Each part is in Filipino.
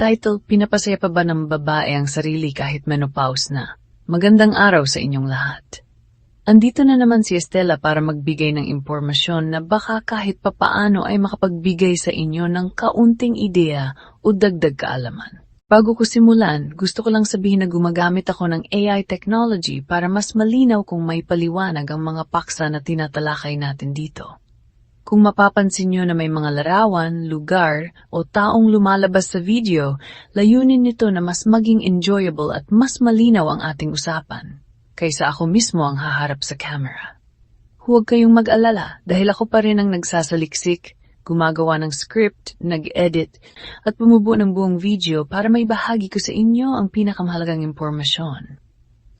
Title, Pinapasaya pa ba ng babae ang sarili kahit menopause na? Magandang araw sa inyong lahat. Andito na naman si Estela para magbigay ng impormasyon na baka kahit papaano ay makapagbigay sa inyo ng kaunting ideya o dagdag kaalaman. Bago ko simulan, gusto ko lang sabihin na gumagamit ako ng AI technology para mas malinaw kung may paliwanag ang mga paksa na tinatalakay natin dito. Kung mapapansin nyo na may mga larawan, lugar, o taong lumalabas sa video, layunin nito na mas maging enjoyable at mas malinaw ang ating usapan, kaysa ako mismo ang haharap sa camera. Huwag kayong mag-alala dahil ako pa rin ang nagsasaliksik, gumagawa ng script, nag-edit, at bumubuo ng buong video para may bahagi ko sa inyo ang pinakamahalagang impormasyon.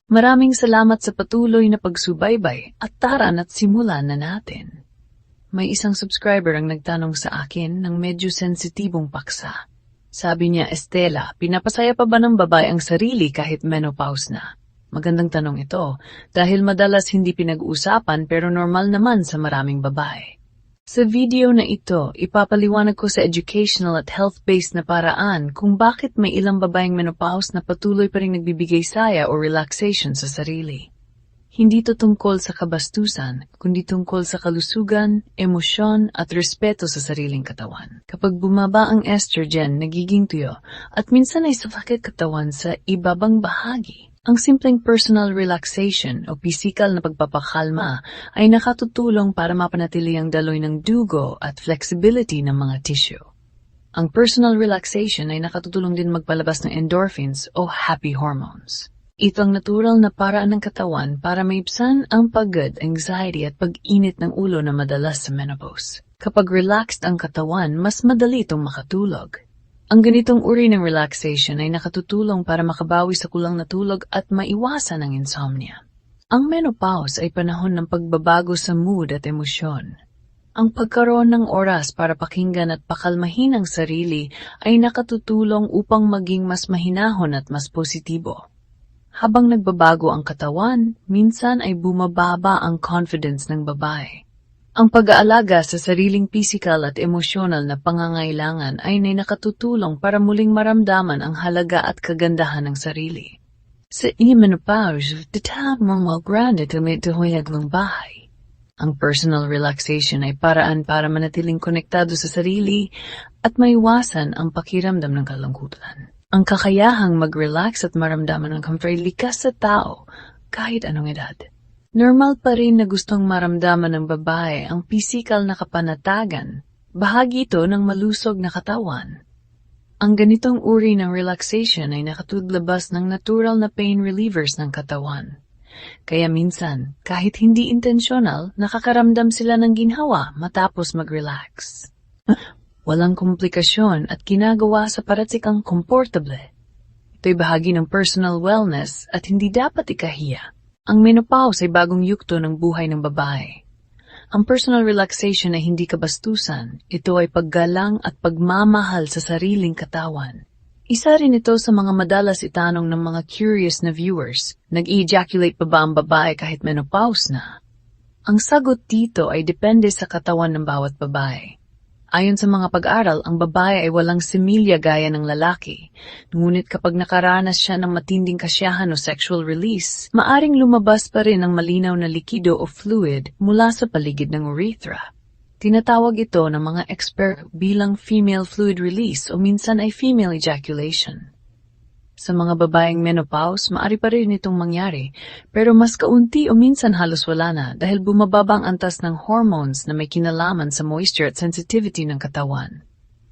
Maraming salamat sa patuloy na pagsubaybay at tara at simulan na natin. May isang subscriber ang nagtanong sa akin ng medyo sensitibong paksa. Sabi niya, Estela, pinapasaya pa ba ng babae ang sarili kahit menopause na? Magandang tanong ito, dahil madalas hindi pinag-uusapan pero normal naman sa maraming babae. Sa video na ito, ipapaliwanag ko sa educational at health-based na paraan kung bakit may ilang babaeng menopause na patuloy pa rin nagbibigay saya o relaxation sa sarili. Hindi to tungkol sa kabastusan, kundi tungkol sa kalusugan, emosyon at respeto sa sariling katawan. Kapag bumaba ang estrogen, nagiging tuyo at minsan ay sakit katawan sa ibabang bahagi. Ang simpleng personal relaxation o physical na pagpapakalma ay nakatutulong para mapanatili ang daloy ng dugo at flexibility ng mga tissue. Ang personal relaxation ay nakatutulong din magpalabas ng endorphins o happy hormones. Ito ang natural na paraan ng katawan para maibsan ang pagod, anxiety at pag-init ng ulo na madalas sa menopause. Kapag relaxed ang katawan, mas madali itong makatulog. Ang ganitong uri ng relaxation ay nakatutulong para makabawi sa kulang na tulog at maiwasan ang insomnia. Ang menopause ay panahon ng pagbabago sa mood at emosyon. Ang pagkaroon ng oras para pakinggan at pakalmahin ang sarili ay nakatutulong upang maging mas mahinahon at mas positibo. Habang nagbabago ang katawan, minsan ay bumababa ang confidence ng babae. Ang pag-aalaga sa sariling physical at emosyonal na pangangailangan ay nakatutulong para muling maramdaman ang halaga at kagandahan ng sarili. Sa menopause, detach mo mo grounded tumit tuhuyag ng bahay. Ang personal relaxation ay paraan para manatiling konektado sa sarili at maiwasan ang pakiramdam ng kalungkutan. Ang kakayahang mag-relax at maramdaman ng comfort likas sa tao kahit anong edad. Normal pa rin na gustong maramdaman ng babae ang pisikal na kapanatagan. Bahagi ito ng malusog na katawan. Ang ganitong uri ng relaxation ay nakatudlabas ng natural na pain relievers ng katawan. Kaya minsan, kahit hindi intentional, nakakaramdam sila ng ginhawa matapos mag-relax. Walang komplikasyon at ginagawa sa paratikang komportable. Ito'y bahagi ng personal wellness at hindi dapat ikahiya. Ang menopause ay bagong yukto ng buhay ng babae. Ang personal relaxation ay hindi kabastusan. Ito ay paggalang at pagmamahal sa sariling katawan. Isa rin ito sa mga madalas itanong ng mga curious na viewers. Nag-ejaculate pa ba ang babae kahit menopause na? Ang sagot dito ay depende sa katawan ng bawat babae. Ayon sa mga pag-aral, ang babae ay walang similya gaya ng lalaki. Ngunit kapag nakaranas siya ng matinding kasyahan o sexual release, maaring lumabas pa rin ang malinaw na likido o fluid mula sa paligid ng urethra. Tinatawag ito ng mga expert bilang female fluid release o minsan ay female ejaculation. Sa mga babaeng menopause, maari pa rin itong mangyari, pero mas kaunti o minsan halos wala na dahil bumababa ang antas ng hormones na may kinalaman sa moisture at sensitivity ng katawan.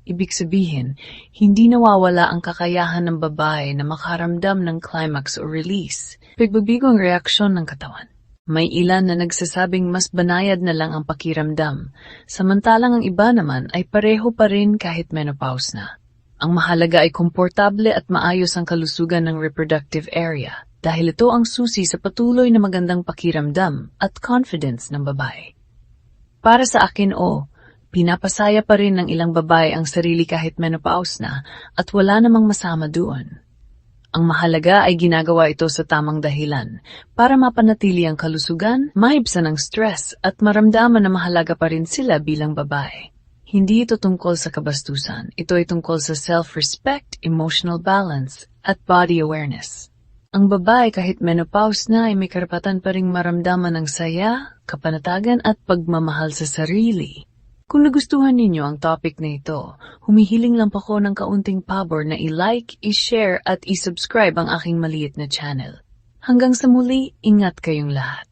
Ibig sabihin, hindi nawawala ang kakayahan ng babae na makaramdam ng climax o release, pagbabigo ang reaksyon ng katawan. May ilan na nagsasabing mas banayad na lang ang pakiramdam, samantalang ang iba naman ay pareho pa rin kahit menopause na. Ang mahalaga ay komportable at maayos ang kalusugan ng reproductive area dahil ito ang susi sa patuloy na magandang pakiramdam at confidence ng babae. Para sa akin, o, oh, pinapasaya pa rin ng ilang babae ang sarili kahit menopause na at wala namang masama doon. Ang mahalaga ay ginagawa ito sa tamang dahilan para mapanatili ang kalusugan, mahibsan ang stress at maramdaman na mahalaga pa rin sila bilang babae. Hindi ito tungkol sa kabastusan. Ito ay tungkol sa self-respect, emotional balance, at body awareness. Ang babae kahit menopause na ay may karapatan pa ring maramdaman ng saya, kapanatagan at pagmamahal sa sarili. Kung nagustuhan ninyo ang topic na ito, humihiling lang po ko ng kaunting pabor na i-like, i-share at i-subscribe ang aking maliit na channel. Hanggang sa muli, ingat kayong lahat.